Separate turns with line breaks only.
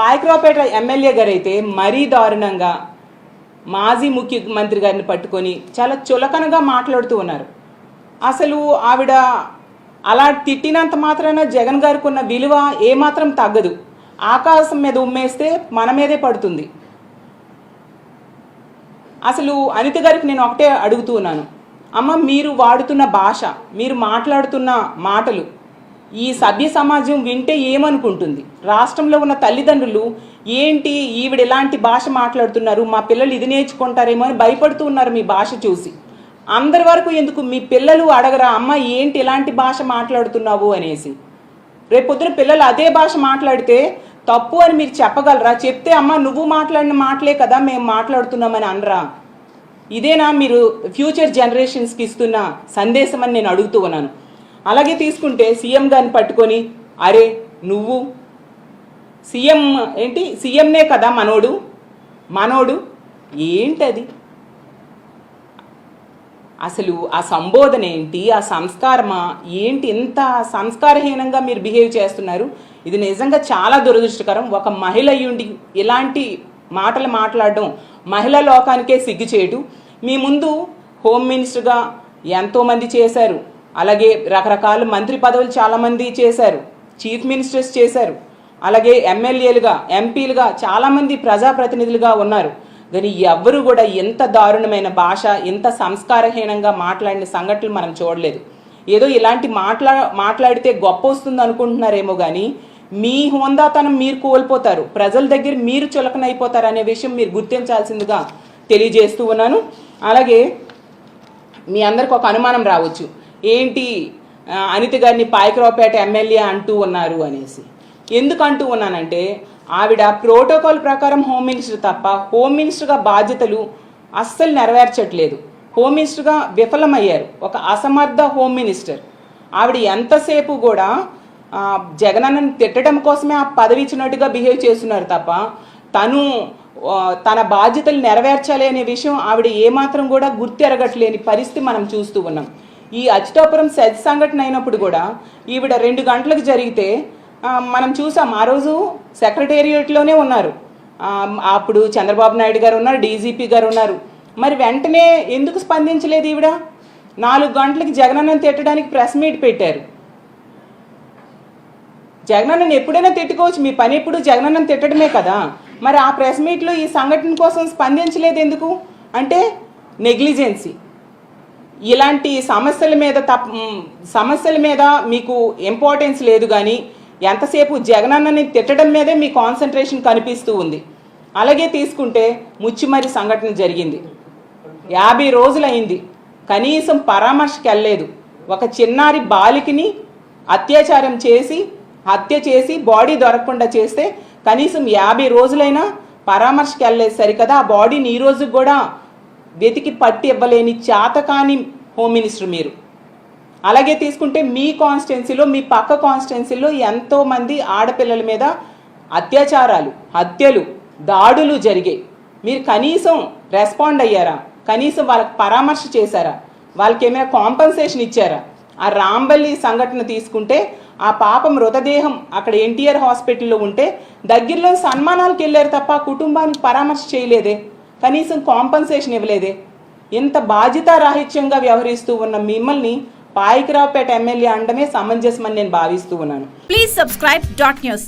Payakaraopeta MLA గారు అయితే మరీ దారుణంగా మాజీ ముఖ్యమంత్రి గారిని పట్టుకొని చాలా చులకనగా మాట్లాడుతూ ఉన్నారు. అసలు ఆవిడ అలా తిట్టినంత మాత్రాన జగన్ గారికి ఉన్న విలువ ఏమాత్రం తగ్గదు. ఆకాశం మీద ఉమ్మేస్తే మన మీదే పడుతుంది. అసలు అనిత గారికి నేను ఒకటే అడుగుతూ ఉన్నాను. అమ్మ మీరు వాడుతున్న భాష మీరు మాట్లాడుతున్న మాటలు ఈ సభ్య సమాజం వింటే ఏమనుకుంటుంది? రాష్ట్రంలో ఉన్న తల్లిదండ్రులు ఏంటి ఈవిడ ఎలాంటి భాష మాట్లాడుతున్నారు? మా పిల్లలు ఇది నేర్చుకుంటారేమో అని భయపడుతూ ఉన్నారు మీ భాష చూసి. అందరి వరకు ఎందుకు మీ పిల్లలు అడగరా అమ్మ ఏంటి ఎలాంటి భాష మాట్లాడుతున్నావు? అనేసి. రేపొద్దున పిల్లలు అదే భాష మాట్లాడితే తప్పు అని మీరు చెప్పగలరా? చెప్తే అమ్మ నువ్వు మాట్లాడిన మాటలే కదా మేము మాట్లాడుతున్నామని అనరా. ఇదేనా మీరు ఫ్యూచర్ జనరేషన్స్కి ఇస్తున్న సందేశం అని నేను అడుగుతూ ఉన్నాను. అలాగే తీసుకుంటే సీఎం గారిని పట్టుకొని అరే నువ్వు సీఎం ఏంటి? సీఎంనే కదా మనోడు? మనోడు? ఏంటది? అసలు ఆ సంబోధన ఏంటి? ఆ సంస్కారమా? ఏంటి ఇంత సంస్కారహీనంగా మీరు బిహేవ్ చేస్తున్నారు? ఇది నిజంగా చాలా దురదృష్టకరం. ఒక మహిళ అయ్యుండి ఇలాంటి మాటలు మాట్లాడడం మహిళా లోకానికే సిగ్గు చేయడు మీ ముందు హోమ్ మినిస్టర్గా ఎంతోమంది చేశారు. అలాగే రకరకాల మంత్రి పదవులు చాలామంది చేశారు. చీఫ్ మినిస్టర్స్ చేశారు. అలాగే ఎమ్మెల్యేలుగా ఎంపీలుగా చాలామంది ప్రజాప్రతినిధులుగా ఉన్నారు. కానీ ఎవ్వరూ కూడా ఎంత దారుణమైన భాష ఎంత సంస్కారహీనంగా మాట్లాడిన సంఘటనలు మనం చూడలేదు. ఏదో ఇలాంటి మాట్లా మాట్లాడితే గొప్ప వస్తుంది అనుకుంటున్నారేమో కానీ మీ హోందాతనం మీరు కోల్పోతారు. ప్రజల దగ్గర మీరు చులకనైపోతారు అనే విషయం మీరు గుర్తించాల్సిందిగా తెలియజేస్తూ ఉన్నాను. అలాగే మీ అందరికి ఒక అనుమానం రావచ్చు. ఏంటి అనిత గారిని పాయకరావుపేట ఎమ్మెల్యే అంటూ ఉన్నారు అనేసి. ఎందుకంటూ ఉన్నానంటే ఆవిడ ప్రోటోకాల్ ప్రకారం హోమ్ మినిస్టర్ తప్ప హోమ్ మినిస్టర్గా బాధ్యతలు అస్సలు నెరవేర్చట్లేదు. హోమ్ మినిస్టర్గా విఫలమయ్యారు. ఒక అసమర్థ హోమ్ మినిస్టర్. ఆవిడ ఎంతసేపు కూడా ఆ, జగనన్నని తిట్టడం కోసమే ఆ పదవి ఇచ్చినట్టుగా బిహేవ్ చేస్తున్నారు తప్ప తను తన బాధ్యతలు నెరవేర్చాలి అనే విషయం ఆవిడ ఏమాత్రం కూడా గుర్తెరగట్లేని పరిస్థితి మనం చూస్తూ ఉన్నాం. ఈ అచ్యుతాపురం సెజ్ సంఘటన అయినప్పుడు కూడా ఈవిడ రెండు గంటలకు జరిగితే మనం చూసాం ఆ రోజు సెక్రటేరియట్లోనే ఉన్నారు. అప్పుడు చంద్రబాబు నాయుడు గారు ఉన్నారు డీజీపీ గారు ఉన్నారు. మరి వెంటనే ఎందుకు స్పందించలేదు ఈవిడ? నాలుగు గంటలకి జగనన్నను తిట్టడానికి ప్రెస్ మీట్ పెట్టారు. జగనన్నను ఎప్పుడైనా తిట్టుకోవచ్చు మీ పని ఎప్పుడు జగనన్నను తిట్టడమే కదా. మరి ఆ ప్రెస్ మీట్లో ఈ సంఘటన కోసం స్పందించలేదు ఎందుకు? అంటే నెగ్లిజెన్సీ. ఇలాంటి సమస్యల మీద తప్ప సమస్యల మీద మీకు ఇంపార్టెన్స్ లేదు కానీ ఎంతసేపు జగనన్నని తిట్టడం మీదే మీ కాన్సన్ట్రేషన్ కనిపిస్తూ ఉంది. అలాగే తీసుకుంటే ముచ్చిమరి సంఘటన జరిగింది. యాభై రోజులైంది. కనీసం పరామర్శకి వెళ్ళలేదు ఒక చిన్నారి బాలికని అత్యాచారం చేసి హత్య చేసి బాడీ దొరకకుండా చేస్తే కనీసం యాభై రోజులైనా పరామర్శకి వెళ్ళలేదు సరికదా. ఆ బాడీని ఈ రోజు కూడా వెతికి పట్టి ఇవ్వలేని చేతకాని హోమ్ మినిస్టర్ మీరు. అలాగే తీసుకుంటే మీ కాన్స్టిట్యున్సీలో మీ పక్క కాన్స్టిట్యున్సీలో ఎంతోమంది ఆడపిల్లల మీద అత్యాచారాలు హత్యలు దాడులు జరిగాయి. మీరు కనీసం రెస్పాండ్ అయ్యారా? కనీసం వాళ్ళకి పరామర్శ చేశారా? వాళ్ళకి ఏమైనా కాంపన్సేషన్ ఇచ్చారా? ఆ రాంబల్లి సంఘటన తీసుకుంటే ఆ పాప మృతదేహం అక్కడ ఎన్టీఆర్ హాస్పిటల్లో ఉంటే దగ్గరలో సన్మానాలకు వెళ్ళారు తప్ప ఆ కుటుంబానికి పరామర్శ చేయలేదే. కనీసం కాంపన్సేషన్ ఇవ్వలేదే. ఇంత బాధ్యతారాహిత్యంగా వ్యవహరిస్తూ ఉన్న మిమ్మల్ని పాయికరావుపేట ఎమ్మెల్యే అండమే సమంజసమని నేను భావిస్తూ ఉన్నాను.
Please subscribe dot news